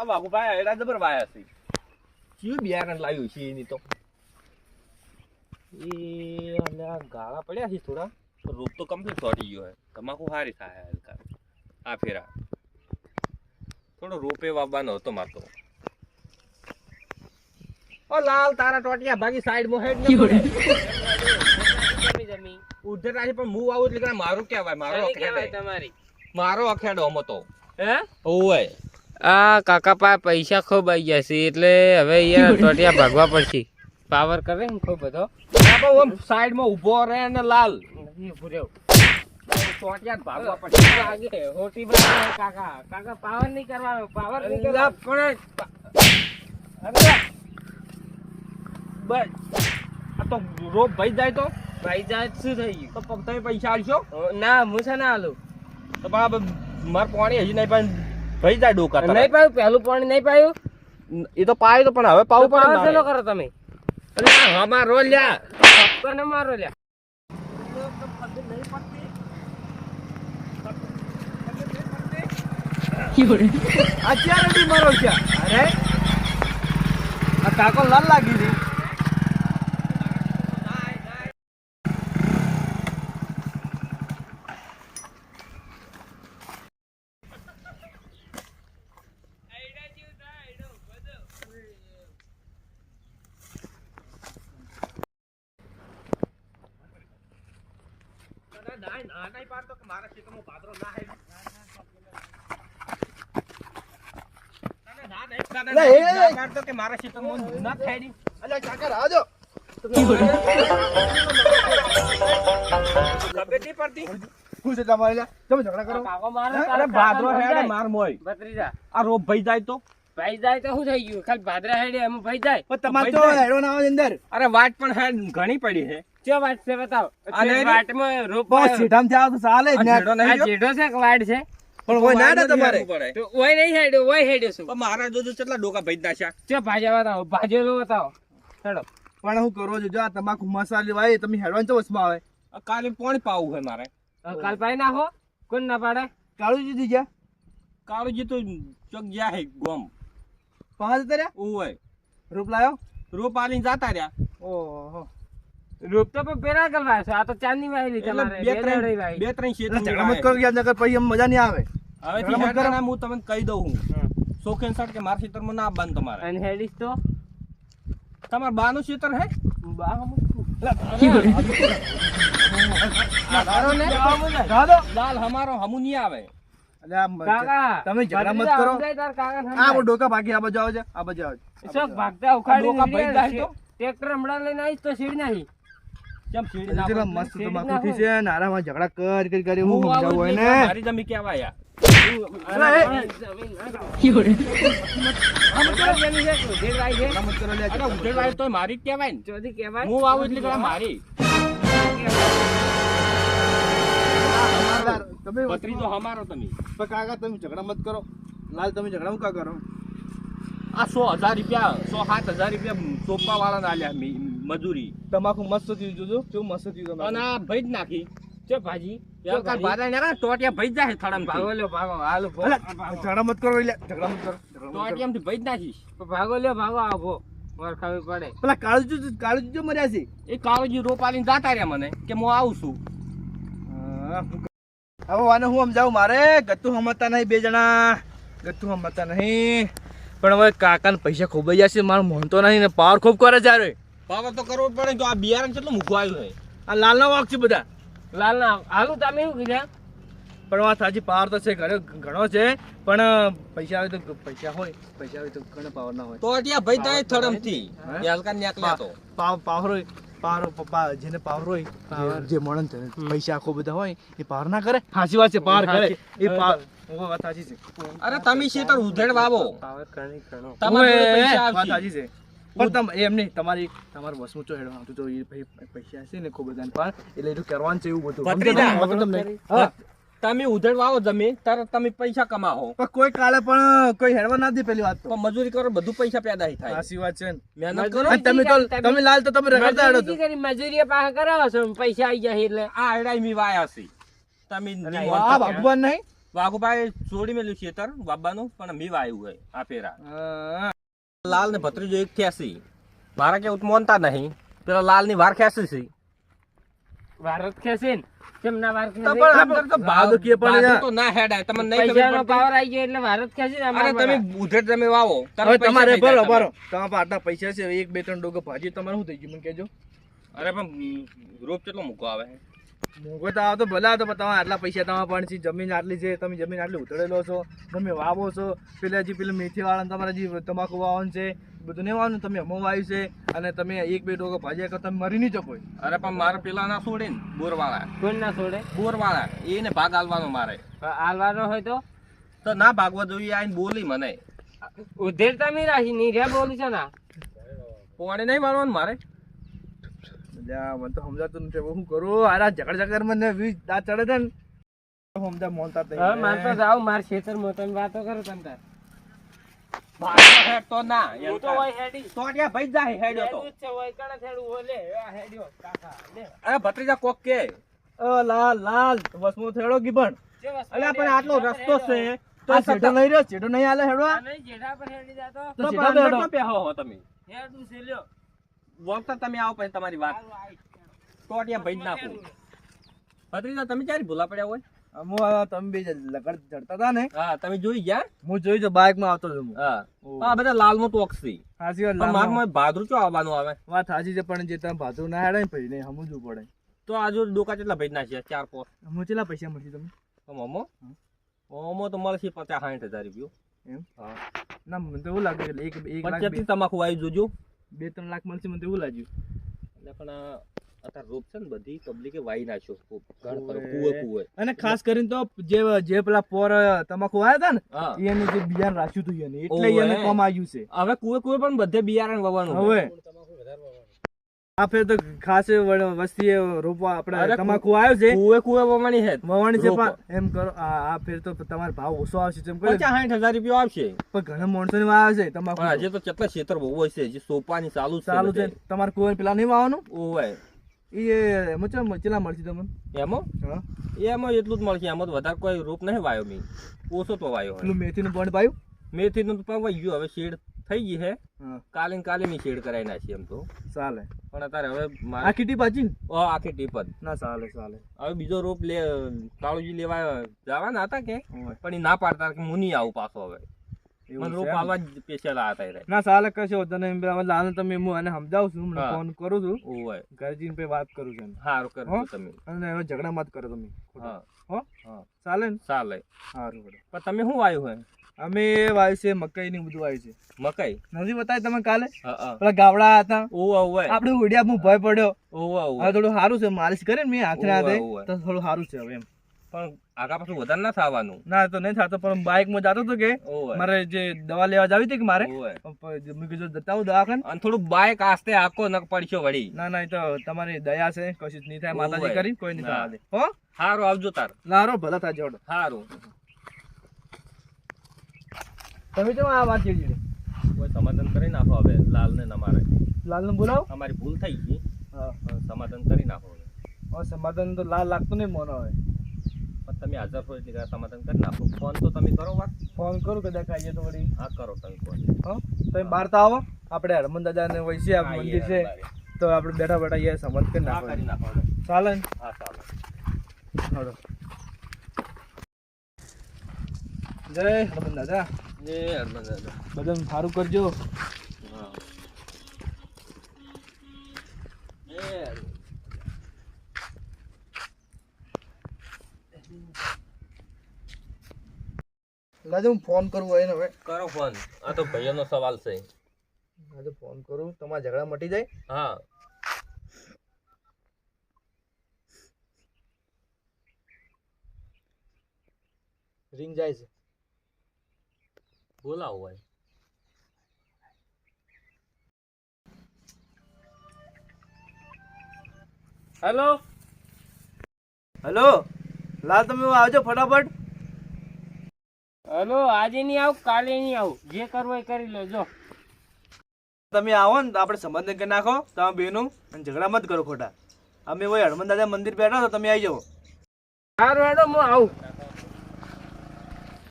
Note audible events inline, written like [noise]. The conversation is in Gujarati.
આ વાઘુભાઈ એડા જબર વાયા છે કયું બિયારણ લાવ્યું છે એની તો એ ગાળા પડ્યા છે થોડા રોપ તો કમ્પ્લીટ ચોટી ગયો હે તમાકુ સારી થાય હલકા આ ફેરા થોડો રોપે વાવવાનો હતો મારતો ઓ લાલ તારા ટોટિયા ભાગી સાઈડ મો હેડ જમી ઉધર રાશી પણ હું આવું એટલે મારું કહેવાય મારો અખેડો તમારી મારો અખેડો હમ તો હે ઓય આ કાકા પા પૈસા ખૂબ આવી ગયા છે એટલે હવે યાર ટોટિયા [laughs] ભાગવા પડશે. પાવર કરે ને ખૂબ બધો. સાઈડમાં ઊભો રહે ને લાલ. નથી ઊભું. ટોટિયા ભાગવા હોટી કાકા. કાકા પાવર નહીં કરવાનો પાવર નહીં કરવાનો. પણ બસ. આ તો રોપ ભાઈ જાય તો? ભાઈ જાય શું થઈ ગયું તો તમે પૈસા આલશો? ના હું છે ના આલું. તો બરાબર માર પાણી હજી નહીં પણ ભાઈ જાય ડોકા નહીં પાયું પહેલું પાણી નહીં પાયું? એ તો પાયું તો પણ હવે પાવું પડે છે ને કરો તમે. અરે અમારો લ્યા. કોને મારો લ્યા. આ બી મારો છે. અરે આ કાકો લાલ લાગી હતી લ્યા? તમે ઝઘડા કરો. કાકો મારો હે? આ રોપ ભાઈ જાય તો. ભાઈ જાય તો શું થઈ ગયું? ખાલી ભાદરા હેડે એમ ભાઈ જાય. પણ તમારે તો હેડો ના અંદર. અરે વાત પણ હેડ ઘણી પડી છે ચો વાટ છે બતાવો? અને વાટમાં રોપ બસ સીધામથી તો ચાલે જ ને. આ નહીં છે કે વાડ છે? પણ હોય ના ને તમારે. તો ઓય નહીં હેડ્યો ઓય હેડ્યો છું પણ મારા જોજો કેટલા ડોકા ભાઈ નાખ્યા? ચો ભાજ્યા બતાવો ભાજેલો બતાવો. હેડો. પણ હું કરો જો આ તમાકુ મસાલી વાય તમે હેડવાનું તો વસમાં આવે. કાલે પાણી પાવું છે મારે. કાલ પાઈ નાખો? કોણ ના પાડે? કાળું જીતી ગયા? કાળુજી તો ચોક ગયા હે ગોમ. પાંચ તર્યા ઓય. રૂપ લાયો? રૂપ આલીને જાતા રહ્યા. ઓહો. રૂપ તો પણ પેલા કરવા છે. આ તો ચાંદની વાયેલી તમારે બે બે ત્રણ બે ત્રણ શેત ઝઘડા કરો યાર નકર પછી એમ મજા નહીં આવે. હવે ઝઘડા કરો. હું તમને કહી દઉં હું. શોખીન સટ કે મારા ખેતરમાં ના બાંધ તમારે. અને હેડીશ તો? તમારા બાનું ખેતર હે? બા હમ દારો ને. રાધો દાલ હમારો હમુ નહીં આવે. અલ્યા મ- કાકા તમે ઝઘડા મત કરો. સમજાય તાર કાકાને આ બો ડોકા ભાગી આ બાજુ આવજે આ બાજુ આવજે. ભાગતા ઉખાડી ડોકા ભાઈ જાય તો? ટ્રેક્ટર હમણાં લઈને આવીશ તો સીડ નાખી. કેમ સીડી ના પડે? મસ્ત શેરડી તમાકુ નાખો. છે ને ઝઘડા કર કરી કરી હું હું આવું સમજાવું હોય ને મારી જમી કેવા અરે. રમત કરો લે અરે તોય મારી જ કહેવાય ને. ચોથી કહેવાય. હું આવું એટલે પેલા મારી. તમે પત્રી તો હમારો તમે. પણ કાકા તમે ઝઘડા મત કરો. લાલ તમે ઝઘડા કા કરો? આ સો હજાર રૂપિયા સો સાત હજાર રૂપિયા સોપા વાળા આલ્યા મી- મજૂરી. તમાકુ મસ્ત થયું જોજો. જો મસ્ત થયું અને આ ભાઈ જ નાખી. ચો ભાજી. માર ખાવી પડે. પેલા કાળુજી કાળુજી જો મર્યા છે. એ કાળોજી રોપ આલીને રહ્યા મને કે હું આવું છું. હા, હું ક- હવે વાને હું સમજાવું? મારે ગતું સમજતા નહીં બે જણા. ગતું સમજતા નહીં. પણ હવે કાકાને પૈસા ખૂબ જ મારો મારું મોનતો નહીં ને પાવર ખૂબ કરે છે. પાવર તો કરવો પડે તો આ બિયારણ કેટલું મૂકવા આવ્યું છે આ લાલના વાક છે બધા. લાલના હાલું તમે શું કીધા? પણ વાત સાચી પાવર તો છે ઘણો ઘણો છે પણ પૈસા આવે તો પૈસા હોય. પૈસા આવે તો ઘણો પાવર ના હોય. ટોટિયા ભાઈ તાય થડમથી હે? હલકા તો. પાવર હોય પાવર પપ્પા જેને પાવર હોય જે- માણસ પૈસા આખો બધા હોય એ પાવર ના કરે? સાચી વાત છે પાવર કરે. એ પાવર વાત સાચી છે. અરે તમે શેતર ઉધેડ વાવો. પાવર ઘણી ઘણો. તમે પૈસા વાત સાચી છે. પણ તમ એમ નહીં તમારી તમારું વસમું ચો હેડો આવતું તો એ ભાઈ પૈસા હશે ને ખૂબ બધા પણ એટલે એટલું કરવાનું છે એવું બધું. તમને? તમે ઉધેડ વાવો જમીન તરત તમે પૈસા કમાવો. પણ કોઈ કાલે પણ કોઈ હેડવા ના દે પેલી વાત પણ મજૂરી કરો બધું પૈસા પેદા થાય. સાચી વાત છે મહેનત કરો. તમે તો તમે લાલ તો તમે રખડતા હેડો છો. મજૂરી કરી મજૂરી પાસે કરાવો છો. પૈસા આવી જાય એટલે. આ હેડાઈ મી વાયા છે. તમે આ. ભગવાન નહીં? વાઘુભાઈ છોડી મેલ્યું ખેતર બાબાનું પણ મી વાયું હોય આ હા. લાલ ને ભત્રીજો એક ખેંચી મારા કે માનતા નહીં. પેલા લાલની વાર ખેંચી છે વાર ખેંચે ને. કેમ ના ભારત તો પણ અંદર તો ભાવ કે પણ યાર. તો ના હેડાય. તમને નહીં ખબર પડતી? પાવર આવી ગયો એટલે ભારત ખેંચે ને અરે તમે. ઉધેડ તમે વાવો. તમે હવે તમારે બરો બરો તમારા પાસે આટલા પૈસા છે એક બે ત્રણ ડોગો ભાજી તમારે શું થઈ ગયું? મને કહેજો. અરે પણ રોપ કેટલો મૂકો આવે? મોંઘો તો આવતો ભલે આવતો પણ તમારે આટલા પૈસા તમે પણ છે જમીન આટલી છે તમે જમીન આટલી ઉતરેલો છો તમે વાવો છો પેલા જે પેલું મેથી વાળા તમારા જે તમાકુ વાવવાનું છે બધું નહીં વાવવાનું તમે અમો વાવ્યું છે અને તમે એક બે ડોકો ભાજ્યા કરો તમે મરી નહીં જકો અરે પણ મારે પેલા ના છોડે ને બોરવાળા. કોણ ના છોડે? બોરવાળા એને ભાગ આલવાનો મારે. આલવાનો હોય તો? તો ના ભાગવા જોઈએ આઈને બોલી મને. ઉધેર તમે રાખી નહીં રે બોલી છે ના પોણે નહીં મારવાનું મારે. જા, મને તો સમજાતું નથી. હું શું કરું આરા ઝઘડ ઝઘડ મને વીજ દાંત ચડે છે ને. સમજા મોલતા તઈ. હવે મારે તો જાવ માર ખેતર મોતન વાતો કરો તન તાર. તો ના હું તો હોય હેડી. તો ભાઈ જાય હેડ્યો તો. હેડું છે, હોય કણે થેડું હોય આ હેડ્યો, કાકા, લે. અરે ભત્રીજા કોક કે. અ, લાલ લાલ વસમો થેડો ગીબણ. અલ્યા પણ આટલો રસ્તો છે. તો શેઠો નહીં રહ્યો? નહીં આલે હેડવા? નહીં, જેઠા પર હેડી જાતો. તો હો તમે? હેડું છે, લ્યો. વળતા તમે આવો પછી તમારી વાત. ત્યાં. ભાઈ નાખો. ભત્રીજા તમે ક્યારે ભૂલા પડ્યા હોય? અમુ તમે બે લગડ ચડતા હતા ને હા તમે જોઈ ગયા? હું જોઈ બાઇકમાં આવતો હતો હા. આ બધા લાલમાં ટોક્સી હાચી વાત પણ લાલ મારમાં ભાદરું ચો આવવાનું આવે? વાત સાચી છે પણ જે તમે ભાદરું ના હેડે ને પછી નહીં સમજવું પડે. તો આજુ ડોકા કેટલા ભાઈ નાખ્યા? ચાર પોસ હું કેટલા પૈસા મળશે તમે તો મોમો મોમો તો મળશે પચાસ સાઠ હજાર રૂપિયો. એમ? હા. ના મને તો એવું લાગે એક એક લાખ તમાકુ આવી જોજો. બે ત્રણ લાખ મળશે મને એવું લાગ્યું. એટલે પણ અત્યારે રોપ છે ને બધી પબ્લિકે વાઈ નાખ્યો. કુવે કુવે. અને ખાસ કરીને તો જે જે પેલા પોર તમાકુ આવ્યા હતા ને એને જે બિયારણ રાખ્યું હતું એને એટલે. એને કમ આવ્યું છે. હવે કુવે કુવે પણ બધે બિયારણ વવાનું હવે. આ ફેર તો ખાસ વસ્તી રોપવા આપણે તમાકુ આવ્યો છે? કુએ કુએ વવાણી છે. વવાણી છે પણ એમ કરો આ ફેર તો તમારો ભાવ ઓછો આવશે જેમ સાઠ હજાર રૂપિયો આવશે. પણ ઘણા માણસો ને આવે છે તમાકુ. પણ તો કેટલા ક્ષેત્ર બહુ હોય છે જે સોપાની ચાલુ છે ચાલુ છે. તમારે કુએ પેલા નહીં વાવવાનું? ઓવે. એ મુચા ચેલા મળશે તમને? એમાં? હા. એમાં એટલું જ મળશે એમાં તો વધારે કોઈ રોપ નહીં વાયો મેં. ઓછો તો વાયો મેથીનું પોઈન્ટ પાયું? મેથી નું તો ગયું હવે શેડ થઈ ગઈ છે કાલે કાલે ની શેડ કરાવી નાખી એમ તો. ચાલે પણ અત્યારે હવે આખી ટીપ ને? આખી ટીપ જ. ના ચાલે ચાલે હવે બીજો રોપ લે કાળુજી લેવા જવાના હતા કે? પણ એ ના પાડતા કે હું નહીં આવું પાછો હવે. મને રોપ? આવવા જ સ્પેશિયલ આ હતા ના ચાલે કશો તને એમ લાલ તમે હું એને સમજાવું છું. મને ફોન કરું છું. ઓય. ઘરે જઈને વાત કરું છું એને. સારું કરો? તમે. અને હવે ઝઘડા મત કરો તમે. હા. હો? હા. ચાલે ને? ચાલે સારું પણ તમે શું આવ્યું હોય અમે વાવ્યું છે મકાઈ ને બધું વાવ્યું છે. મકાઈ? નથી બતાવી તમે કાલે? પેલા ગાવડા હતા. ઓવા ઓવા આપડે ઉડિયા હું ભય પડ્યો. ઓવા હવે ઓવા થોડું સારું છે માલિશ કરે ને મેં હાથે ને હાથે. તો થોડું સારું છે હવે એમ. પણ આગા પાછું વધારે ના થવાનું? ના તો નહીં થતો પણ બાઇકમાં જતો હતો કે મારે જે દવા લેવા જાવી હતી કે મારે? મેં કીધું જતા હું દવાખાને. અને થોડું બાઈક આસ્તે આખો નક પડશો વળી. ના ના તો તમારી દયા છે કશું જ નહીં થાય માતાજી કરી કોઈ નહીં ના. હો? સારું આવજો તાર. લારો ભલા થાય જોડો. સારું તમે કેમ આ વાત ચીડી કોઈ સમાધાન કરી નાખો હવે લાલ ને અમારે. લાલને બોલાવો. અમારી ભૂલ થઈ ગઈ. સમાધાન કરી નાખો હવે. સમાધાન તો લાલ લાગતું નહીં મોનો હવે. પણ તમે હાજર હોય એટલે સમાધાન કરી નાખો. ફોન તો તમે કરો વાત. ફોન કરું કદાચ આવીએ તો વળી. હા કરો તમે ફોન. હો? તમે બહાર તો આવો. આપણે હરમન દાદા ને વૈસે આ મંદિર છે. તો આપણે બેઠા બેઠા અહીંયા સમાધાન કરી નાખો. કરી નાખો ચાલે હા ચાલે. હાલો. જય હનુમાન દાદા. બધાને સારું કરજો. હા એ લાજે હું ફોન કરું હોય હવે. કરો ફોન. આ તો ભાઈઓનો સવાલ છે. આજે ફોન કરું. તમારા ઝઘડા મટી જાય? હા. રિંગ જાય છે. બોલાવો ભાઈ હેલો હેલો લાલ તમે આવજો ફટાફટ? હેલો આજે નહીં આવું કાલે નહીં આવું. જે કરવું એ કરી લેજો. તમે આવો ને તો આપણે સંબંધ કરી નાખો. તમે બેનું અને ઝઘડા મત કરો ખોટા. અમે હોય હનુમાન દાદા મંદિર બેઠા તો તમે આવી જાઓ. સારું હેડો હું આવું.